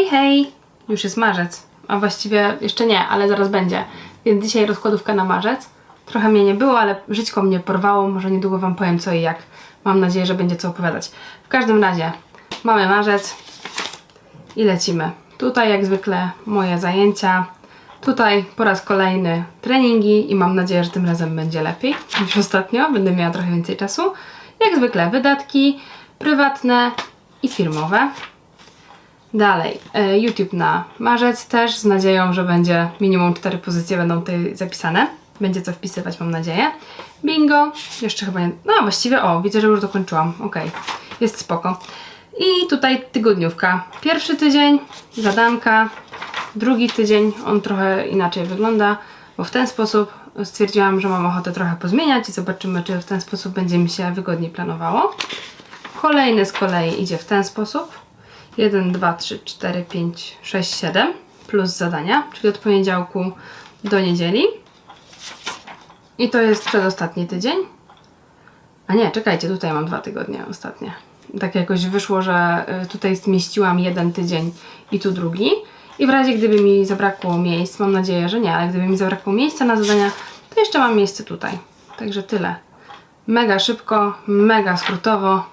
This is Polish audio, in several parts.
Hej, hej! Już jest marzec, a właściwie jeszcze nie, ale zaraz będzie. Więc dzisiaj rozkładówka na marzec. Trochę mnie nie było, ale żyćko mnie porwało. Może niedługo Wam powiem co i jak. Mam nadzieję, że będzie co opowiadać. W każdym razie mamy marzec i lecimy. Tutaj jak zwykle moje zajęcia. Tutaj po raz kolejny treningi i mam nadzieję, że tym razem będzie lepiej niż ostatnio. Będę miała trochę więcej czasu. Jak zwykle wydatki prywatne i firmowe. Dalej, e, YouTube na marzec też z nadzieją, że będzie minimum cztery pozycje będą tutaj zapisane. Będzie co wpisywać, mam nadzieję. Bingo, jeszcze chyba nie. No właściwie, o, widzę, że już dokończyłam. Okej, jest spoko. I tutaj tygodniówka. Pierwszy tydzień, zadanka. Drugi tydzień, on trochę inaczej wygląda, bo w ten sposób stwierdziłam, że mam ochotę trochę pozmieniać i zobaczymy, czy w ten sposób będzie mi się wygodniej planowało. Kolejny z kolei idzie w ten sposób. 1, 2, 3, 4, 5, 6, 7 plus zadania, czyli od poniedziałku do niedzieli. I to jest przedostatni tydzień. A nie, czekajcie, tutaj mam dwa tygodnie ostatnie. Tak jakoś wyszło, że y, tutaj zmieściłam jeden tydzień i tu drugi. I w razie gdyby mi zabrakło miejsc, mam nadzieję, że nie, ale gdyby mi zabrakło miejsca na zadania, to jeszcze mam miejsce tutaj. Także tyle. Mega szybko, mega skrótowo.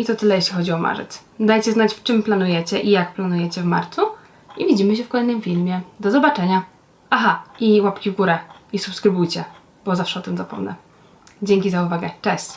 I to tyle, jeśli chodzi o marzec. Dajcie znać, w czym planujecie i jak planujecie w marcu. I widzimy się w kolejnym filmie. Do zobaczenia. Aha, i łapki w górę. I subskrybujcie, bo zawsze o tym zapomnę. Dzięki za uwagę. Cześć!